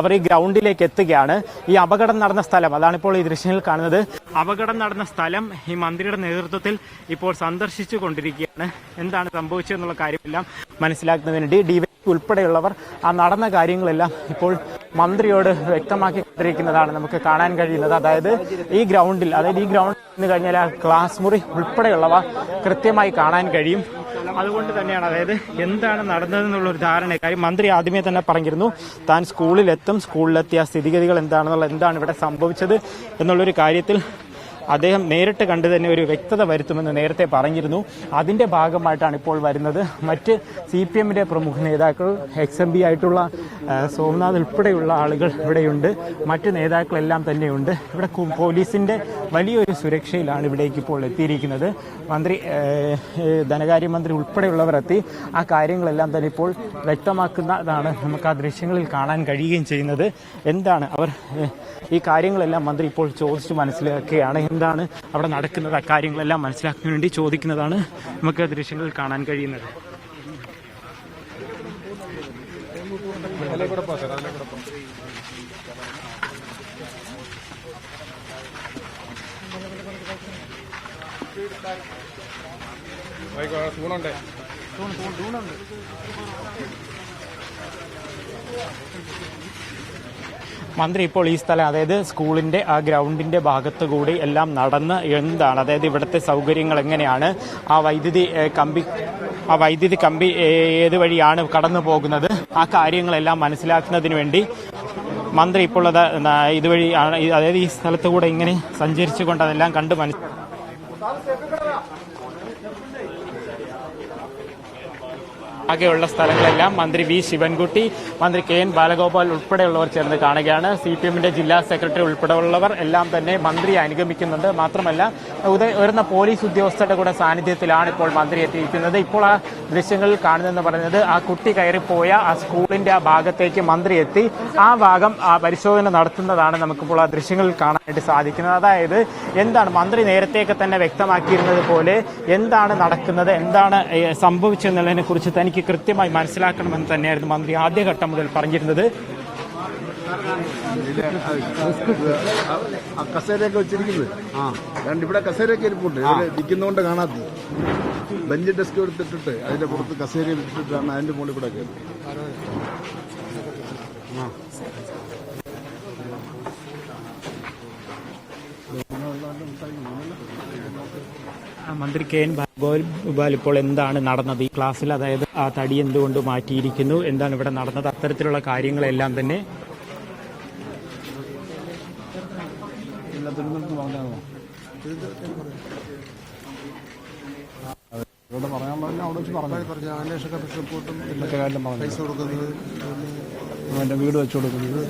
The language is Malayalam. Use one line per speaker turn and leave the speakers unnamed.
അവർ ഈ ഗ്രൗണ്ടിലേക്ക് എത്തുകയാണ്. ഈ അപകടം നടന്ന സ്ഥലം അതാണ് ഇപ്പോൾ ഈ ദൃശ്യങ്ങളിൽ കാണുന്നത്. അപകടം നടന്ന സ്ഥലം ഈ മന്ത്രിയുടെ നേതൃത്വത്തിൽ ഇപ്പോൾ സന്ദർശിച്ചു കൊണ്ടിരിക്കുകയാണ് എന്താണ് സംഭവിച്ചതെന്നുള്ള കാര്യമെല്ലാം മനസ്സിലാക്കുന്നതിന് വേണ്ടി ഡി ഉൾപ്പെടെയുള്ളവർ ആ നടന്ന കാര്യങ്ങളെല്ലാം ഇപ്പോൾ മന്ത്രിയോട് വ്യക്തമാക്കി കൊണ്ടിരിക്കുന്നതാണ് നമുക്ക് കാണാൻ കഴിയുന്നത്. അതായത് ഈ ഗ്രൗണ്ടിൽ അതായത് ഈ ഗ്രൗണ്ടിൽ നിന്ന് കഴിഞ്ഞാൽ ക്ലാസ് മുറി ഉൾപ്പെടെയുള്ളവ കൃത്യമായി കാണാൻ കഴിയും. അതുകൊണ്ട് തന്നെയാണ് അതായത് എന്താണ് നടന്നതെന്നുള്ള ഒരു ധാരണ. കാര്യം മന്ത്രി ആദ്യമേ തന്നെ പറഞ്ഞിരുന്നു താൻ സ്കൂളിലെത്തും സ്കൂളിലെത്തിയ സ്ഥിതിഗതികൾ എന്താണെന്നുള്ള എന്താണ് ഇവിടെ സംഭവിച്ചത് എന്നുള്ളൊരു കാര്യത്തിൽ അദ്ദേഹം നേരിട്ട് കണ്ട് തന്നെ ഒരു വ്യക്തത വരുത്തുമെന്ന് നേരത്തെ പറഞ്ഞിരുന്നു. അതിന്റെ ഭാഗമായിട്ടാണ് ഇപ്പോൾ വരുന്നത്. മറ്റ് സി പി എമ്മിന്റെ പ്രമുഖ നേതാക്കൾ എക്സ് എം ബി ആയിട്ടുള്ള ആ, സോമനാഥ് ഉൾപ്പെടെയുള്ള ആളുകൾ ഇവിടെയുണ്ട്. മറ്റ് നേതാക്കളെല്ലാം തന്നെയുണ്ട്. ഇവിടെ പോലീസിന്റെ വലിയൊരു സുരക്ഷയിലാണ് ഇവിടേക്ക് ഇപ്പോൾ എത്തിയിരിക്കുന്നത്. മന്ത്രി ധനകാര്യമന്ത്രി ഉൾപ്പെടെയുള്ളവർ എത്തി. ആ കാര്യങ്ങളെല്ലാം തന്നെ ഇപ്പോൾ വ്യക്തമാക്കുന്നതാണ് നമുക്ക് ആ ദൃശ്യങ്ങളിൽ കാണാൻ കഴിയുകയും ചെയ്യുന്നത്. എന്താണ് അവർ ഈ കാര്യങ്ങളെല്ലാം മന്ത്രി ഇപ്പോൾ ചോദിച്ച് മനസ്സിലാക്കുകയാണ്. എന്താണ് അവിടെ നടക്കുന്നത്? കാര്യങ്ങളെല്ലാം മനസ്സിലാക്കാൻ വേണ്ടി ചോദിക്കുന്നതാണ് നമുക്ക് ദൃശ്യങ്ങളിൽ കാണാൻ കഴിയുന്നത്. മന്ത്രി ഇപ്പോൾ ഈ സ്ഥലം അതായത് സ്കൂളിന്റെ ആ ഗ്രൗണ്ടിന്റെ ഭാഗത്ത് കൂടി എല്ലാം നടന്ന് എന്താണ്? അതായത് ഇവിടുത്തെ സൗകര്യങ്ങൾ എങ്ങനെയാണ്? ആ വൈദ്യുതി കമ്പി ആ വൈദ്യുതി കമ്പി ഏത് വഴിയാണ് കടന്നു പോകുന്നത്? ആ കാര്യങ്ങളെല്ലാം മനസ്സിലാക്കുന്നതിന് വേണ്ടി മന്ത്രി ഇപ്പോൾ അത് ഇതുവഴി അതായത് ഈ സ്ഥലത്ത് കൂടെ ഇങ്ങനെ സഞ്ചരിച്ചുകൊണ്ട് അതെല്ലാം കണ്ട് മനസ്സിലാക്കി. ആകെയുള്ള സ്ഥലങ്ങളെല്ലാം മന്ത്രി വി ശിവൻകുട്ടി മന്ത്രി കെ എൻ ബാലഗോപാൽ ഉൾപ്പെടെയുള്ളവർ ചേർന്ന് കാണുകയാണ്. സി പി എമ്മിന്റെ ജില്ലാ സെക്രട്ടറി ഉൾപ്പെടെയുള്ളവർ എല്ലാം തന്നെ മന്ത്രിയെ അനുഗമിക്കുന്നുണ്ട്. മാത്രമല്ല ഉയർന്ന പോലീസ് ഉദ്യോഗസ്ഥരുടെ കൂടെ സാന്നിധ്യത്തിലാണ് ഇപ്പോൾ മന്ത്രി എത്തിയിരിക്കുന്നത്. ഇപ്പോൾ ആ ദൃശ്യങ്ങളിൽ കാണുന്നതെന്ന് പറയുന്നത് ആ കുട്ടി കയറിപ്പോയ ആ സ്കൂളിന്റെ ആ ഭാഗത്തേക്ക് മന്ത്രി എത്തി. ആ ഭാഗം ആ പരിശോധന നടത്തുന്നതാണ് നമുക്കിപ്പോൾ ആ ദൃശ്യങ്ങളിൽ കാണാനായിട്ട് സാധിക്കുന്നത്. അതായത് എന്താണ് മന്ത്രി നേരത്തെയൊക്കെ തന്നെ വ്യക്തമാക്കിയിരുന്നത് പോലെ എന്താണ് നടക്കുന്നത് എന്താണ് സംഭവിച്ചെന്നുള്ളതിനെ കുറിച്ച് തനിക്ക് കൃത്യമായി മനസ്സിലാക്കണമെന്ന് തന്നെയായിരുന്നു മന്ത്രി ആദ്യഘട്ടം മുതൽ പറഞ്ഞിരുന്നത്.
കസേരയൊക്കെ വെച്ചിരിക്കുന്നത്. ആ ഇവിടെ കസേരയൊക്കെ ഇരിപ്പുണ്ട്. കാണാത്തത് ബെഞ്ച് ഡെസ്ക് എടുത്തിട്ടിട്ട് അതിന്റെ പുറത്ത് കസേര ഇട്ടിട്ടാണ് അതിന്റെ മുകളിൽ കൂടെ കയറി
ആ, മന്ത്രി കെ എൻ ഗോപാൽ ഇപ്പോൾ എന്താണ് നടന്നത് ഈ ക്ലാസ്സിൽ അതായത് ആ തടി എന്തുകൊണ്ട് മാറ്റിയിരിക്കുന്നു എന്താണ് ഇവിടെ നടന്നത് അത്തരത്തിലുള്ള കാര്യങ്ങളെല്ലാം തന്നെ
ഇവിടെ പറയാൻ പറഞ്ഞ അവിടെ വെച്ച് പറഞ്ഞു പറഞ്ഞു അന്വേഷക റിപ്പോർട്ടും മറ്റേ കാര്യം പറഞ്ഞു പൈസ കൊടുക്കുന്നത് അവന്റെ വീട് വെച്ചു കൊടുക്കുന്നത്